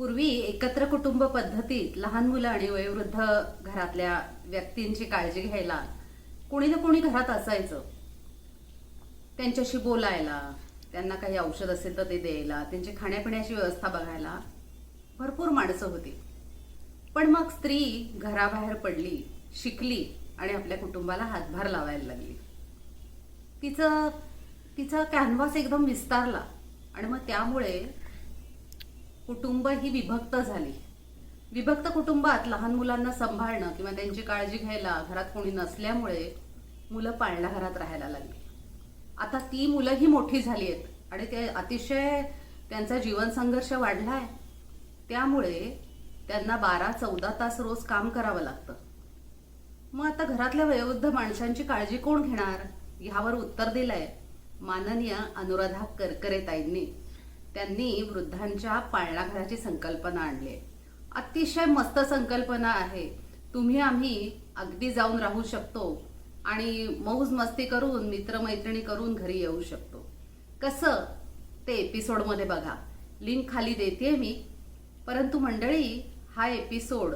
पूर्वी एकत्र कुटुंब पद्धतीत लहान मुलं आणि वयोवृद्ध घरातल्या व्यक्तींची काळजी घ्यायला कोणी ना कोणी घरात असायचं. त्यांच्याशी बोलायला त्यांना काही औषध असेल तर ते द्यायला त्यांची खाण्यापिण्याची व्यवस्था बघायला भरपूर माणसं होती. पण मग स्त्री घराबाहेर पडली शिकली आणि आपल्या कुटुंबाला हातभार लावायला लागली. तिचं तिचा कॅनव्हास एकदम विस्तारला आणि मग त्यामुळे कुटुंब ही विभक्त झाली. विभक्त कुटुंबात लहान मुलांना सांभाळणं किंवा त्यांची काळजी घ्यायला घरात कोणी नसल्यामुळे मुलं पाळण्या घरात राहायला लागली. आता ती मुलंही मोठी झाली आहेत आणि ते अतिशय त्यांचा जीवन संघर्ष आहे. त्यामुळे त्यांना बारा चौदा तास रोज काम करावं लागतं. मग आता घरातल्या वयोवृद्ध माणसांची काळजी कोण घेणार? ह्यावर उत्तर दिलंय माननीय अनुराधा करकरे ताईंनी त्यांनी वृद्धांच्या पाळणाघराची संकल्पना आणली. आहे. अतिशय मस्त संकल्पना आहे. तुम्ही आम्ही अगदी जाऊन राहू शकतो आणि मौज मस्ती करून मित्रमैत्रिणी करून घरी येऊ शकतो. कसं? ते एपिसोडमध्ये बघा. लिंक खाली देते मी. परंतु मंडळी हा एपिसोड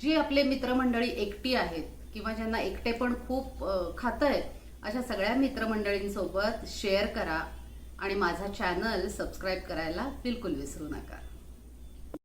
जी आपले मित्रमंडळी एकटी आहेत किंवा ज्यांना एकटे पण खूप खात आहे अशा सगळ्या मित्रमंडळींसोबत शेअर करा. आणि माझा चॅनल सबस्क्राईब करायला बिलकुल विसरू नका.